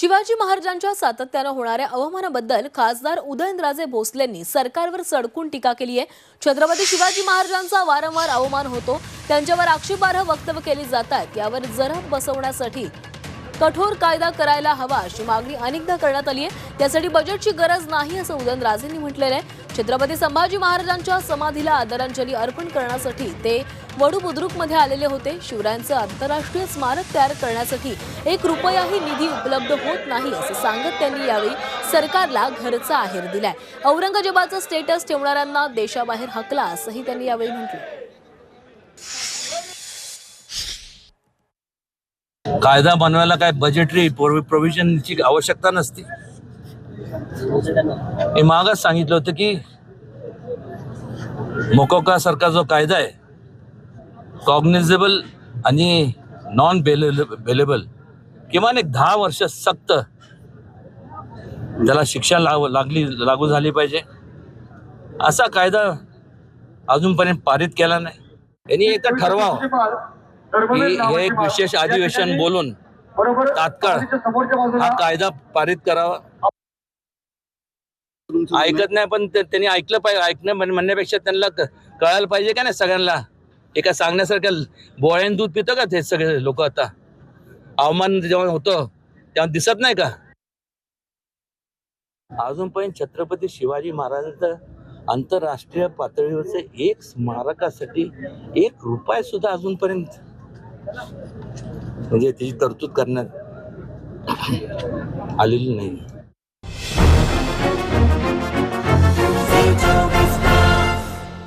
शिवाजी महाराजांच्या सातत्यानं होणाऱ्या अवमानाबद्दल खासदार उदयनराजे भोसलेंनी सरकारवर सडकून टीका केली आहे. छत्रपती शिवाजी महाराजांचा वारंवार अवमान होतो. त्यांच्यावर आक्षेपार्ह वक्तव्य केली जातात यावर जरब बसवण्यासाठी कठोर कायदा करायला हवा अशी मागणी अनेकदा करण्यात आली आहे. त्यासाठी बजेटची गरज नाही असं उदयनराजेंनी म्हटलेलं आहे. छत्रपती संभाजी महाराजांच्या समाधीला आदरांजली अर्पण करण्यासाठी ते वडू बुद्रुकमध्ये आलेले होते. शिवरायांचं आंतरराष्ट्रीय स्मारक तयार करण्यासाठी एक रुपयाही निधी उपलब्ध होत नाही असं सांगत त्यांनी यावेळी सरकारला घरचा आहेर दिलाय. औरंगजेबाचं स्टेटस ठेवणाऱ्यांना देशाबाहेर हकला असंही त्यांनी यावेळी म्हटलं. कायदा बनवायला काय बजेटरी प्रोव्हिजनची आवश्यकता नसते. मी मागच सांगितलं होतं की मोकोका सारखा जो कायदा आहे कॉग्निझेबल आणि नॉन बेलेबल किमान एक दहा वर्ष सक्त त्याला शिक्षा लाव लागली लागू झाली पाहिजे. असा कायदा अजूनपर्यंत पारित केला नाही. यांनी एकदा ठरवावं. हे एक विशेष अधिवेशन बोलून तात्काळ हा कायदा पारित करावा. ऐकत नाही पण त्यांनी ऐकलं पाहिजे. ऐकणं म्हण- म्हणण्यापेक्षा त्यांना कळायला पाहिजे का नाही सगळ्यांना? एका सांगण्यासारख्या बोळ्यान दूध पितं का ते सगळे लोक आता? अवमान जेव्हा होतं तेव्हा दिसत नाही का? अजूनपर्यंत छत्रपती शिवाजी महाराजांचं आंतरराष्ट्रीय पातळीवरचं एक स्मारकासाठी एक रुपया सुद्धा अजूनपर्यंत म्हणजे त्याची तरतूद करण्यात आलेली नाही.